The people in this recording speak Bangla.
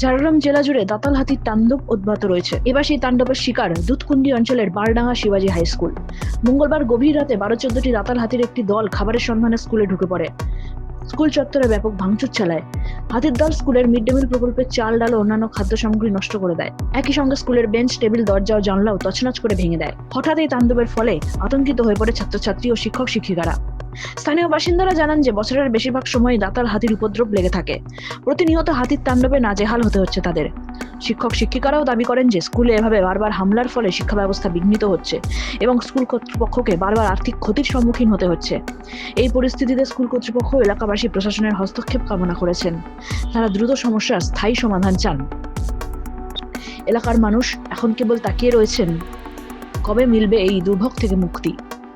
ঝাড়গ্রাম জেলা জুড়ে দাতাল হাতির তাণ্ডব অব্যাহত রয়েছে। এবার সেই তাণ্ডবের শিকার দুধকুন্ডি অঞ্চলের বারডাঙ্গা শিবাজী হাই স্কুল। মঙ্গলবার গভীর রাতে বারো চোদ্দটি দাতাল হাতির একটি দল খাবারের সন্ধানে স্কুলে ঢুকে পড়ে। স্কুল চত্বরে ব্যাপক ভাঙচুর চালায়। হাতির দল স্কুলের মিড ডে মিল প্রকল্পের চাল, ডাল ও অন্যান্য খাদ্য সামগ্রী নষ্ট করে দেয়। একই সঙ্গে স্কুলের বেঞ্চ, টেবিল, দরজা ও জানলাও তছনছ করে ভেঙে দেয়। হঠাৎ এই তাণ্ডবের ফলে আতঙ্কিত হয়ে পড়ে ছাত্রছাত্রী ও শিক্ষক শিক্ষিকারা স্থানীয় বাসিন্দারা জানান যে, বছরের বেশিরভাগ সময় দাতাল হাতির উপদ্রব লেগে থাকে। প্রতিনিয়ত হাতির তাণ্ডবে নাজেহাল হতে হচ্ছে তাদের। শিক্ষক, শিক্ষিকারাও দাবি করেন যে, স্কুলে এভাবে বারবার হামলার ফলে শিক্ষা ব্যবস্থা বিঘ্নিত হচ্ছে এবং স্কুল কর্তৃপক্ষকে বারবার আর্থিক ক্ষতির সম্মুখীন হতে হচ্ছে। এই পরিস্থিতিতে স্কুল কর্তৃপক্ষ এলাকাবাসী প্রশাসনের হস্তক্ষেপ কামনা করেছেন। তারা দ্রুত সমস্যার স্থায়ী সমাধান চান। এলাকার মানুষ এখন কেবল তাকিয়ে রয়েছেন, কবে মিলবে এই দুর্ভোগ থেকে মুক্তি?